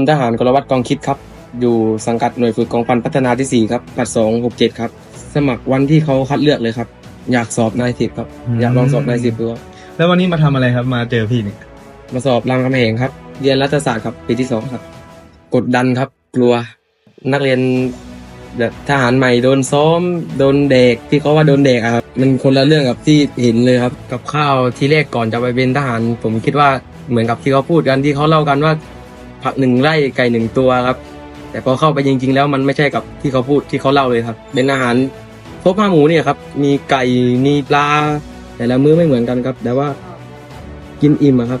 ลทหารกรวัตกองคิดครับ อยู่สังกัดหน่วยฝึกกองพันพัฒนาที่ 4 ครับปัดสองหกเจ็ดครับ สมัครวันที่เขาคัดเลือกเลยครับ อยากสอบนายสิบครับ อืม อยากลองสอบนายสิบดูครับแล้ววันนี้มาทำอะไรครับ มาเจอพี่เนี่ยมาสอบรามคำแหงครับ เรียนรัฐศาสตร์ครับปีที่สองครับ กดดันครับ กลัว นักเรียนแบบทหารใหม่โดนซ้อม โดนเด็กที่เขาว่าโดนเด็กอะครับมันคนละเรื่องกับที่เห็นเลยครับ กับข้าวที่แรกก่อนจะไปเป็นทหาร ผมคิดว่าเหมือนกับที่เขาพูดกันที่เขาเล่ากันว่า ผักหนึ่งไร่ไก่หนึ่งตัวครับ แต่พอเข้าไปจริง ๆ แล้วมันไม่ใช่กับที่เขาพูดที่เขาเล่าเลยครับ เป็นอาหารครบห้าหมูเนี่ยครับ มีไก่มีปลา แต่ละมื้อไม่เหมือนกันครับ แต่ว่ากินอิ่มอะครับ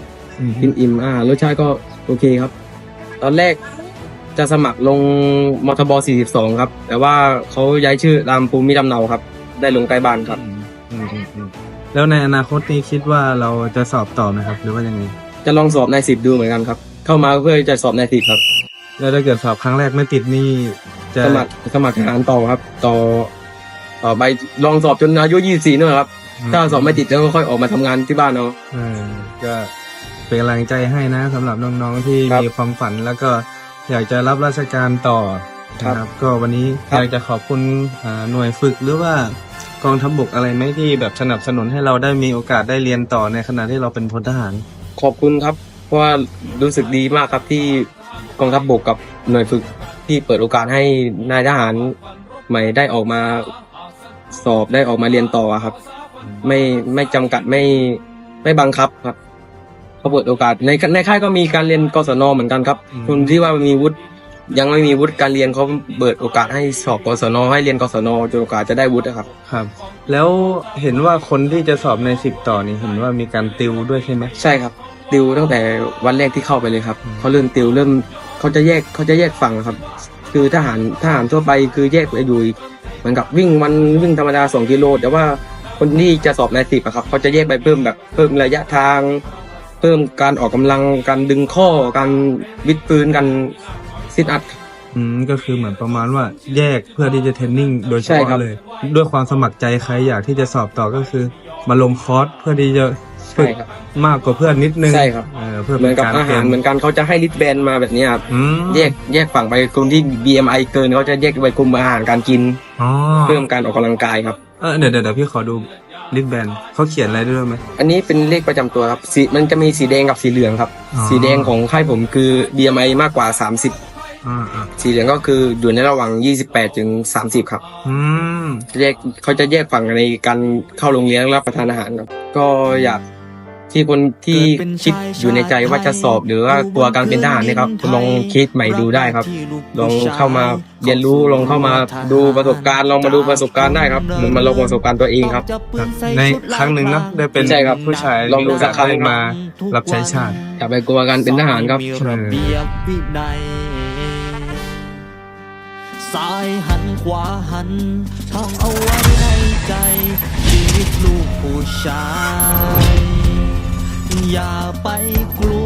กินอิ่มอ่ารสชาติก็โอเคครับ ตอนแรกจะสมัครลงมทบ 42 ครับ แต่ว่าเขาย้ายชื่อรามภูมิลำเนาครับ ได้ลงใกล้บ้านครับอืมอืมอืมแล้วในอนาคตนี้คิดว่าเราจะสอบต่อไหมครับ หรือว่ายังไง จะลองสอบนายสิบดูเหมือนกันครับ เข้ามาเพื่อจะสอบนายสิบครับ แล้วถ้าเกิดสอบครั้งแรกไม่ติดนี่จะสมัครสมัครทหารต่อครับ ต่อต่อไปลองสอบจนอายุ24นู่นครับ ถ้าสอบไม่ติดแล้วก็ค่อยออกมาทำงานที่บ้านเอาเออก็เป็นกำลังใจให้นะสำหรับน้องๆที่ครับมีความฝันแล้วก็อยากจะรับราชการต่อครับนะครับก็วันนี้ครับอยากจะขอบคุณอ่าหน่วยฝึกหรือว่ากองทัพบกอะไรไหมที่แบบสนับสนุนให้เราได้มีโอกาสได้เรียนต่อในขณะที่เราเป็นพลทหาร ขอบคุณครับ เพราะว่ารู้สึกดีมากครับที่กองทัพบกกับหน่วยฝึกที่เปิดโอกาสให้นายทหารใหม่ได้ออกมาสอบได้ออกมาเรียนต่อครับ ไม่ไม่จำกัดไม่ไม่บังคับครับเขาเปิดโอกาสในในค่ายก็มีการเรียนกศนเหมือนกันครับอืม คนที่ว่ามีวุฒิยังไม่มีวุฒิการเรียนเขาเปิดโอกาสให้สอบกศนให้เรียนกศนจนโอกาสจะได้วุฒิอะครับ ครับ แล้วเห็นว่าคนที่จะสอบในสิบต่อนี่เห็นว่ามีการติวด้วยใช่ไหมใช่ครับ ติวตั้งแต่วันแรกที่เข้าไปเลยครับอืมเขาเริ่มติวเริ่มเขาจะแยกเขาจะแยกฝั่งครับ คือทหารทหารทั่วไปคือแยกไปอยู่อีกเหมือนกับวิ่งวันวิ่งธรรมดาสองกิโลแต่ว่าคนที่จะสอบในสิบอะครับเขาจะแยกไปเพิ่มแบบเพิ่มระยะทาง เพิ่มการออกกำลังการดึงข้อการวิดพื้นการซิทอัพอืมก็คือเหมือนประมาณว่าแยกเพื่อที่จะเทรนนิ่งโดยเฉใช่ครัพาะบเลย ด้วยความสมัครใจใครอยากที่จะสอบต่อก็คือ มาลงคอร์สเพื่อที่จะ ฝึใช่กครับมากกว่าเพื่อนนิดนึงใช่ครับ เออเพื่อเหมืเป็อนนกับการอาเตรีหายรมเหมือนกันเขาจะให้ลิสแบนมาแบบนี้ครับอืมแยกแยกฝั่งไปคนที่ BMI เกินเขาจะแยกไปคุมอาหารการกิน อ๋อเพิ่มการออกกำลังกายครับ เออเดี๋ยวเดี๋ยวเดี๋ยวพี่ขอดูลิสแบนเขาเขียนอะไรด้วยไหม อันนี้เป็นเลขประจำตัวครับสีมันจะมีสีแดงกับสีเหลืองครับ อ๋อ สีแดงของค่ายผมคือ BMI มากกว่า 30 อ่าอ่าสีเหลืองก็คืออยู่ในระหว่าง 28 ถึง 30 ครับ อืม แยกเขาจะแยกฝั่งในการเข้าโรงเรียนและรับประทานอาหารครับ ก็อยาก ที่คนที่คิดอยู่ในใจว่าจะสอบหรือว่ากลัวการเป็นทหารเนะครับลองคิดใหม่ดูได้ครับ ลองเข้ามาเรียนรู้ลองเข้ามาดูประสบการณ์ลองมาดูประสบการณ์ได้ครับเหมือนมาลองประสบการณ์ตัวเองครับครับในครั้งหนึ่งเนอะได้เป็นใช่ครับผู้ชายลองดูสักครั้งได้มารับใช้ชาติอย่าไปกลัวการเป็นทหารครับมีระเบียบวินัยซ้ายหันขวาหันท่องเอาไว้ในใจชีวิตลูกผู้ชาย อย่าไปกลัว